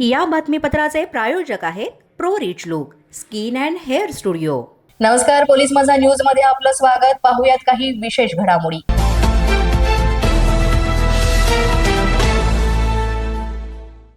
या बातमीपत्राचे प्रायोजक आहेत pro rich look skin and hair studio. नमस्कार पोलीस माझा न्यूजमध्ये आपलं स्वागत. पाहूयात काही विशेष घडामोडी.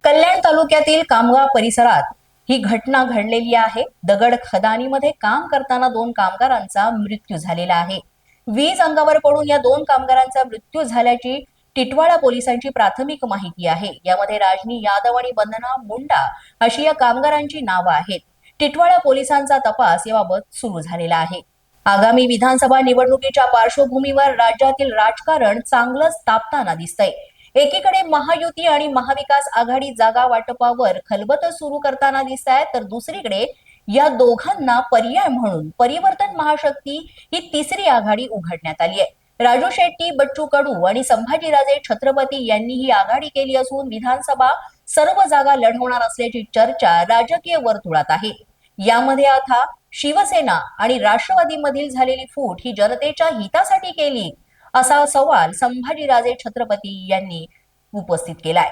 कल्याण तालुक्यातील कामगार परिसरात ही घटना घडलेली आहे. दगड खदानीमध्ये काम करताना दोन कामगारांचा मृत्यू झालेला आहे. वीज अंगावर पडून या दोन कामगारांचा मृत्यू झाल्याची टिटवाळा पोलिसांची प्राथमिक माहिती आहे. यामध्ये राजनी यादव आणि वंदना मुंडा अशी या कामगारांची नावं आहेत. टिटवाळा पोलिसांचा तपास याबाबत सुरू झालेला आहे. आगामी विधानसभा निवडणुकीच्या पार्श्वभूमीवर राज्यातील राजकारण चांगलंच तापताना दिसतंय. एकीकडे महायुती आणि महाविकास आघाडी जागा वाटपावर खलबत सुरू करताना दिसत तर दुसरीकडे या दोघांना पर्याय म्हणून परिवर्तन महाशक्ती ही तिसरी आघाडी उघडण्यात आली आहे. राजू शेट्टी बच्चू कडू आणि संभाजीराजे छत्रपती यांनी ही आघाडी केली असून विधानसभा सर्व जागा लढवणार असल्याची चर्चा राजकीय वर्तुळात आहे. यामध्ये आता शिवसेना आणि राष्ट्रवादीमधील झालेली फूट ही जनतेच्या हितासाठी केली असा सवाल संभाजीराजे छत्रपती यांनी उपस्थित केलाय.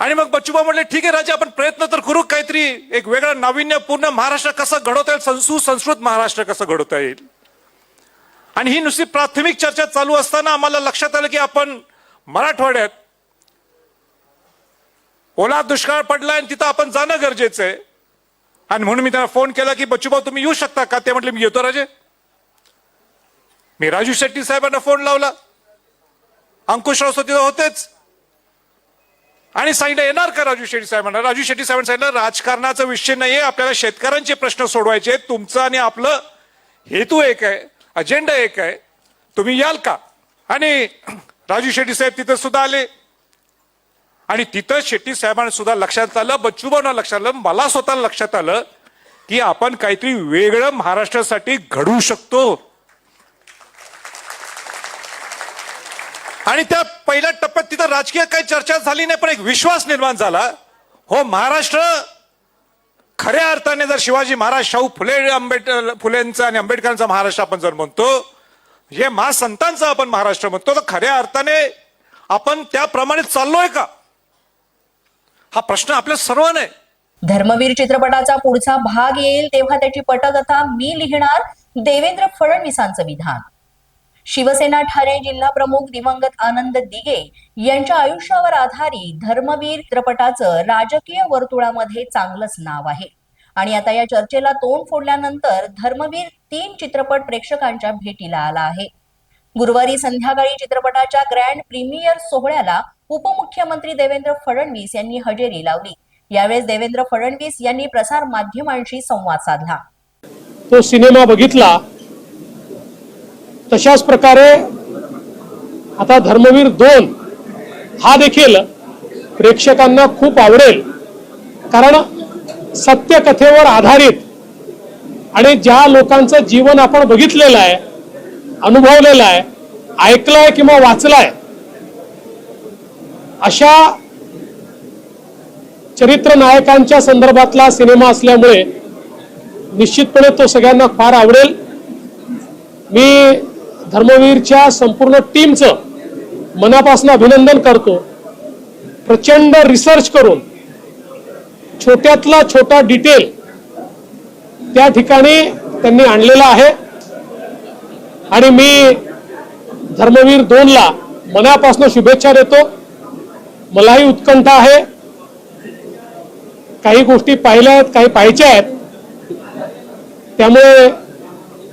आणि मग बच्चूबा म्हणले ठीक आहे राजे आपण प्रयत्न तर करू काहीतरी एक वेगळा नाविन्यपूर्ण महाराष्ट्र कसं घडवता येईल संस्कृत संस्कृत महाराष्ट्र कसं घडवता येईल? आणि ही नुसती प्राथमिक चर्चा चालू असताना आम्हाला लक्षात आलं की आपण मराठवाड्यात ओला दुष्काळ पडला आणि तिथं आपण जाणं गरजेचं आहे. आणि म्हणून मी त्यांना फोन केला की बच्चूभाऊ तुम्ही येऊ शकता का? ते म्हटले मी येतो राजे. मी राजू शेट्टी साहेबांना फोन लावला. अंकुश राव तिथं होतेच. आणि सांगितलं येणार का राजू शेट्टी साहेबांना? राजू शेट्टी साहेबांना सांगितलं राजकारणाचा विषय नाहीये. आपल्याला शेतकऱ्यांचे प्रश्न सोडवायचे तुमचं आणि आपलं हेतू एक आहे. अजेंडा एक आहे. तुम्ही याल का? आणि राजू शेट्टी साहेब तिथं सुद्धा आले. आणि तिथं शेट्टी साहेबांना सुद्धा लक्षात आलं बच्चूबांना लक्षात आलं मला स्वतःला लक्षात आलं की आपण काहीतरी वेगळं महाराष्ट्रासाठी घडवू शकतो. आणि त्या पहिल्या टप्प्यात तिथं राजकीय काही चर्चा झाली नाही पण एक विश्वास निर्माण झाला. हो महाराष्ट्र खऱ्या अर्थाने जर शिवाजी महाराज शाहू फुले आंबेडकर फुलेंचा आणि आंबेडकरांचा महाराष्ट्र आपण जर म्हणतो हे महासंतांचा आपण महाराष्ट्र म्हणतो तर खऱ्या अर्थाने आपण त्याप्रमाणे चाललोय का? हा प्रश्न आपल्या सर्वांना आहे. धर्मवीर चित्रपटाचा पुढचा भाग येईल तेव्हा त्याची पटकथा मी लिहिणार देवेंद्र फडणवीसांचं विधान. शिवसेना ठाणे जिल्हा प्रमुख दिवंगत आनंद दिगे यांच्या आयुष्यावर आधारित धर्मवीर चित्रपटाचं राजकीय वर्तुळामध्ये चांगलंच नाव आहे. आणि आता या चर्चेला तोंड फोडल्यानंतर धर्मवीर तीन चित्रपट प्रेक्षकांच्या भेटीला आला आहे. गुरुवारी संध्याकाळी चित्रपटाच्या ग्रँड प्रीमियर सोहळ्याला उपमुख्यमंत्री देवेंद्र फडणवीस यांनी हजेरी लावली. यावेळेस देवेंद्र फडणवीस यांनी प्रसार माध्यमांशी संवाद साधला. तो सिनेमा बघितला तशाच प्रकारे आता धर्मवीर दोन हा देखील प्रेक्षकांना खूप आवडेल. कारण सत्यकथेवर आधारित आणि ज्या लोकांचं जीवन आपण बघितलेलं आहे अनुभवलेलं आहे ऐकलंय किंवा वाचलंय अशा चरित्र नायकांच्या संदर्भातला सिनेमा असल्यामुळे निश्चितपणे तो सगळ्यांना फार आवडेल. मी धर्मवीरच्या संपूर्ण टीमचं मनापासून अभिनंदन करतो. प्रचंड रिसर्च करून छोट्यातला छोटा डिटेल त्या ठिकाणी त्यांनी आणलेला आहे. आणि मी धर्मवीर दोनला मनापासून शुभेच्छा देतो. मलाही उत्कंठा आहे. काही गोष्टी पाहिल्या आहेत काही पाहायच्या आहेत. त्यामुळे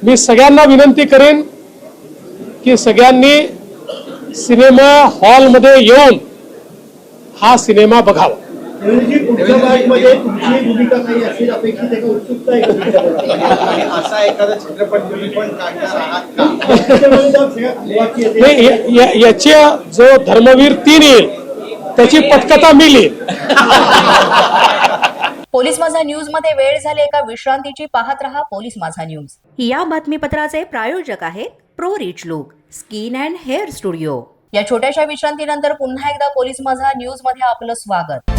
मी सगळ्यांना विनंती करेन की सगळ्यांनी सिनेमा हॉलमध्ये येऊन हा सिनेमा बघावा. देवेंद्रजी पुढच्या भागमध्ये तुमची भूमिका काही असेल अपेक्षित आहे का? उत्सुकता आहे का तुमच्याबरोबर? आणि असा एखादा चित्रपट तुम्ही पण काढणार आहात का? त्याच्यामध्ये जाऊन सगळ्यात महत्त्वाची येते. नाही या- या- याची जो धर्मवीर तीन येईल त्याची पटकथा मी लिहिन. पोलीस माझा न्यूजमध्ये वेळ झाली एका विश्रांतीची पाहत रहा पोलीस माझा न्यूज. या बातमीपत्राचे प्रायोजक आहेत pro rich look skin and hair studio या छोट्याशा विश्रांतीनंतर पुन्हा एकदा पोलीस माझा न्यूजमध्ये आपलं स्वागत.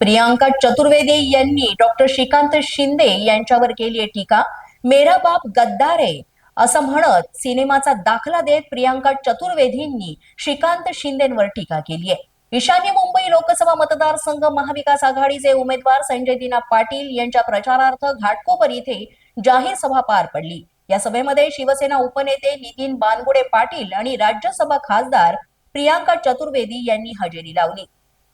प्रियांका चतुर्वेदी यांनी डॉक्टर श्रीकांत शिंदे यांच्यावर केली आहे टीका. मेरा बाप गद्दार आहे असं म्हणत सिनेमाचा दाखला देत प्रियांका चतुर्वेदींनी श्रीकांत शिंदेवर टीका केली आहे. ईशान्य मुंबई लोकसभा मतदारसंघ महाविकास आघाडीचे उमेदवार संजय दिना पाटील यांच्या प्रचारार्थ घाटकोपर येथे जाहीर सभा पार पडली. या सभेमध्ये शिवसेना उपनेते नितीन बानगुडे पाटील आणि राज्यसभा खासदार प्रियांका चतुर्वेदी यांनी हजेरी लावली.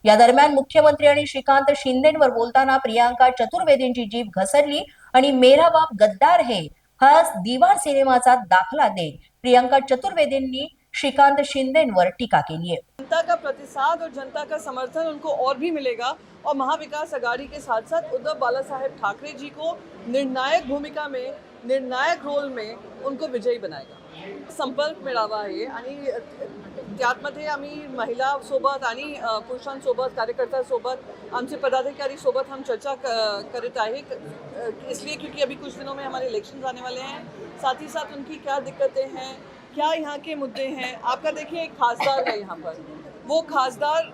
या दरम्यान मुख्यमंत्री आणि श्रीकांत शिंदेंवर बोलताना प्रियांका चतुर्वेदींची जीभ घसरली आणि मेरा बाप गद्दार हे हा दिवार सिनेमाचा दाखला देत प्रियांका चतुर्वेदींनी श्रीकांत शिंदेंवर टीका केली आहे जनता का प्रतिसाद और जनता का समर्थन उनको और भी मिलेगा। और महाविकास अघाड़ी के साथ साथ उद्धव बाला साहेब ठाकरे जी को निर्णायक भूमिका में निर्णायक रोल में उनको विजयी बनाएगा। संपर्क मिळावा आहे आणि त्यातमध्ये आम्ही महिलासोबत आणि पुरुषांसोबत कार्यकर्त्यांसोबत आमचे पदाधिकारी सोबत हम चर्चा करत आहे. इसलिए क्योंकि अभी कुछ दिनों में हमारे इलेक्शन आने वाले हैं। साथ ही साथ उनकी क्या दिक्कतें हैं क्या यहाँ के मुद्दे हैं? आपका देखिए, एक खासदार है यहाँ पर। वो खासदार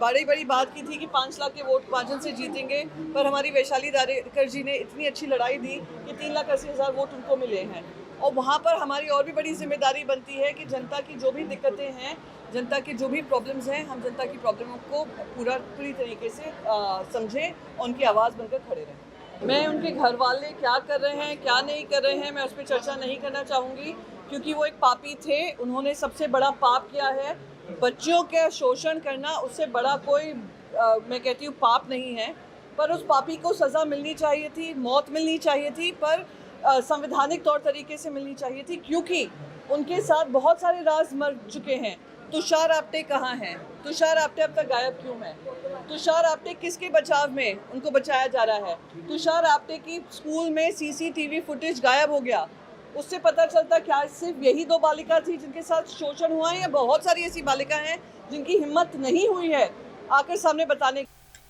बड़ी बड़ी बात की थी कि पाँच लाख के वोट मार्जिन से जीतेंगे, पर हमारी वैशाली दारेकर जी ने इतनी अच्छी लड़ाई दी कि तीन लाख अस्सी हज़ार वोट उनको मिले हैं। और वहाँ पर हमारी और भी बड़ी ज़िम्मेदारी बनती है कि जनता की जो भी दिक्कतें हैं, जनता की जो भी प्रॉब्लम्स हैं, हम जनता की प्रॉब्लमों को पूरा, पूरी तरीके से समझें और उनकी आवाज़ बनकर खड़े रहें। मैं उनके घर वाले क्या कर रहे हैं, क्या नहीं कर रहे हैं, मैं उस पर चर्चा नहीं करना चाहूँगी। क्योंकि वो एक पापी थे उन्होंने सबसे बड़ा पाप किया है। बच्चों का शोषण करना उससे बड़ा कोई अ, मैं कहती हूँ पाप नहीं है। पर उस पापी को सज़ा मिलनी चाहिए थी मौत मिलनी चाहिए थी पर संवैधानिक तौर तरीके से मिलनी चाहिए थी क्योंकि उनके साथ बहुत सारे राज मर चुके हैं। तुषार आप्टे कहाँ हैं? तुषार आप्टे अब तक गायब क्यों हैं? तुषार आप्टे किसके बचाव में उनको बचाया जा रहा है? तुषार आप्टे की स्कूल में सीसीटीवी फुटेज गायब हो गया। उससे पता चलता क्या सिर्फ यही दो बालिका थी जिनके साथ शोषण हुआ है या बहुत सारी ऐसी बालिका हैं जिनकी हिम्मत नहीं हुई है आकर सामने बताने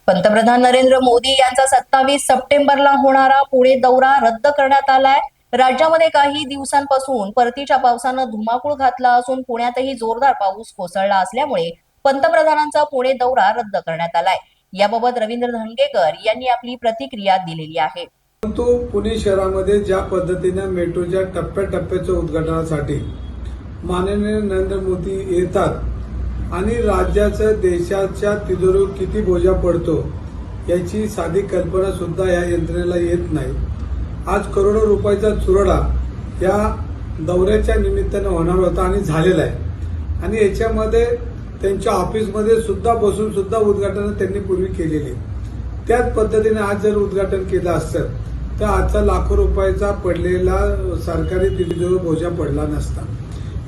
पंतप्रधान नरेंद्र मोदी यांचा सत्तावीस सप्टेंबरला होणारा पुणे दौरा रद्द करण्यात आलाय. राज्यामध्ये काही दिवसांपासून परतीच्या पावसानं धुमाकूळ घातला असून पुण्यातही जोरदार पाऊस कोसळला असल्यामुळे पंतप्रधानांचा पुणे दौरा रद्द करण्यात आलाय. याबाबत रवींद्र धंगेकर यांनी आपली प्रतिक्रिया दिलेली आहे. परंतु पुणे शहरामध्ये ज्या पद्धतीने मेट्रोच्या टप्प्याटप्प्याच्या उद्घाटनासाठी माननीय नरेंद्र मोदी येतात आणि राज्याचं देशाच्या तिजोरीवर किती बोजा पडतो याची साधी कल्पना सुद्धा या यंत्रणेला येत नाही. आज करोडो रुपयाचा चुरडा या दौऱ्याच्या निमित्तानं होणार होता आणि झालेला आहे. आणि याच्यामध्ये त्यांच्या ऑफिसमध्ये सुद्धा बसून सुद्धा उद्घाटन त्यांनी पूर्वी केलेली त्याच पद्धतीने आज जर उद्घाटन केलं असतं तर आजचा लाखो रुपयाचा पडलेला सरकारी तिजोरीवर बोजा पडला नसता.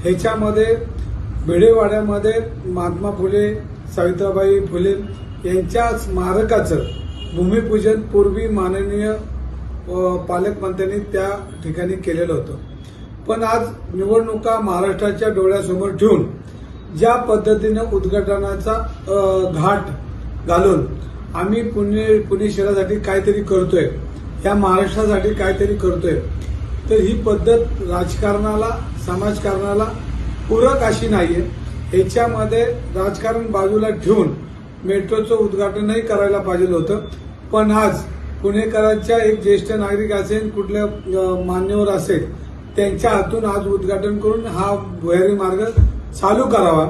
ह्याच्यामध्ये भिडेवाड्यामध्ये महात्मा फुले सावित्रीबाई फुले यांच्या स्मारकाचं भूमिपूजन पूर्वी माननीय पालकमंत्र्यांनी त्या ठिकाणी केलेलं होतं. पण आज निवडणुका महाराष्ट्राच्या डोळ्यासमोर ठेवून ज्या पद्धतीनं उद्घाटनाचा घाट घालून आम्ही पुणे पुणे शहरासाठी काहीतरी करतोय. या महाराष्ट्रासाठी काहीतरी करतोय. तर ही पद्धत राजकारणाला समाजकारणाला पूरक अशी नाहीये. ह्याच्यामध्ये राजकारण बाजूला ठेवून मेट्रोचं उद्घाटनही करायला पाहिजे होतं. पण आज पुणेकरांच्या एक ज्येष्ठ नागरिक असेल कुठल्या मान्यवर असेल त्यांच्या हातून आज उद्घाटन करून हा भुयारी मार्ग चालू करावा.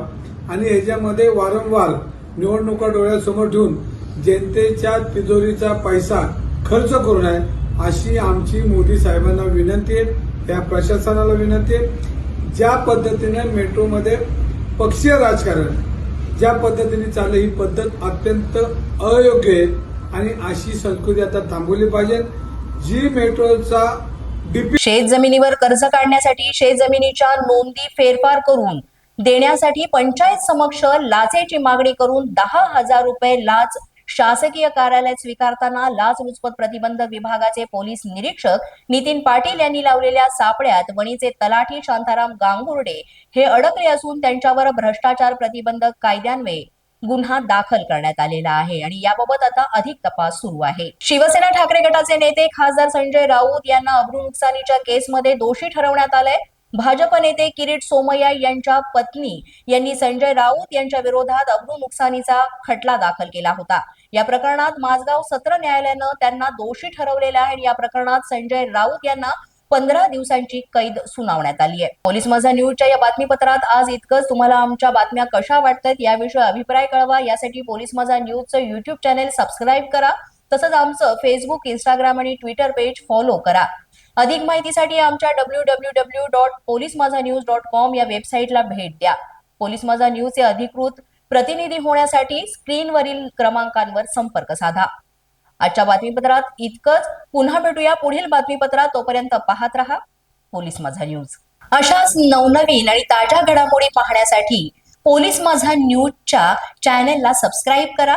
आणि याच्यामध्ये वारंवार निवडणुका डोळ्यासमोर ठेवून जनतेच्या तिजोरीचा पैसा खर्च करू नये अशी आमची मोदी साहेबांना विनंती आहे. त्या प्रशासनाला विनंती आहे. ज्या पद्धतीने मेट्रोमध्ये पक्षीय राजकारण ज्या पद्धतीने चाललं ही पद्धत अत्यंत अयोग्य आहे आणि अशी संस्कृती आता थांबवली पाहिजे. जी मेट्रोचा शेत जमिनीवर कर्ज काढण्यासाठी शेत जमिनीच्या नोंदी फेरफार करून देण्यासाठी पंचायत समक्ष लाचेची मागणी करून दहा हजार रुपये लाच शासकीय कार्यालय स्वीकारताना लाचलुचपत प्रतिबंधक विभागाचे पोलीस निरीक्षक नितीन पाटील यांनी लावलेल्या सापड्यात वणीचे तलाठी शांताराम गांगुर्डे हे अडकले असून त्यांच्यावर भ्रष्टाचार प्रतिबंधक कायद्यान्वये गुन्हा दाखल करण्यात आलेला आहे. आणि याबाबत आता अधिक तपास सुरू आहे. शिवसेना ठाकरे गटाचे नेते खासदार संजय राऊत यांना अब्रू नुकसानीच्या केसमध्ये दोषी ठरवण्यात आलंय. भाजप नेते किरीट सोमय्या यांच्या पत्नी यांनी संजय राऊत यांच्या विरोधात अब्रू नुकसानीचा खटला दाखल केला होता. या प्रकरणात माझगाव सत्र न्यायालयानं त्यांना दोषी ठरवलेलं आहे आणि या प्रकरणात संजय राऊत यांना पंधरा दिवसांची कैद सुनावण्यात आली आहे. पोलीस माझा न्यूजच्या या बातमीपत्रात आज इतकंच. तुम्हाला आमच्या बातम्या कशा वाटतात याविषयी अभिप्राय कळवा. यासाठी पोलीस माझा न्यूजचं युट्यूब चॅनेल सबस्क्राईब करा. तसंच आमचं फेसबुक इंस्टाग्राम आणि ट्विटर पेज फॉलो करा. अधिक माहितीसाठी आमच्या W W W dot police Majha news dot com या वेबसाईटला भेट द्या. पोलीस माझा न्यूजचे अधिकृत प्रतिनिधी होण्यासाठी स्क्रीनवरील क्रमांकांवर संपर्क साधा. आजच्या बातमीपत्रात इतकंच. पुन्हा भेटूया पुढील बातमीपत्रात. तोपर्यंत पाहत रहा पोलीस माझा न्यूज अशाच नवनवीन आणि ताज्या घडामोडी पाहण्यासाठी पोलीस माझा न्यूजच्या चॅनेलला सबस्क्राईब करा.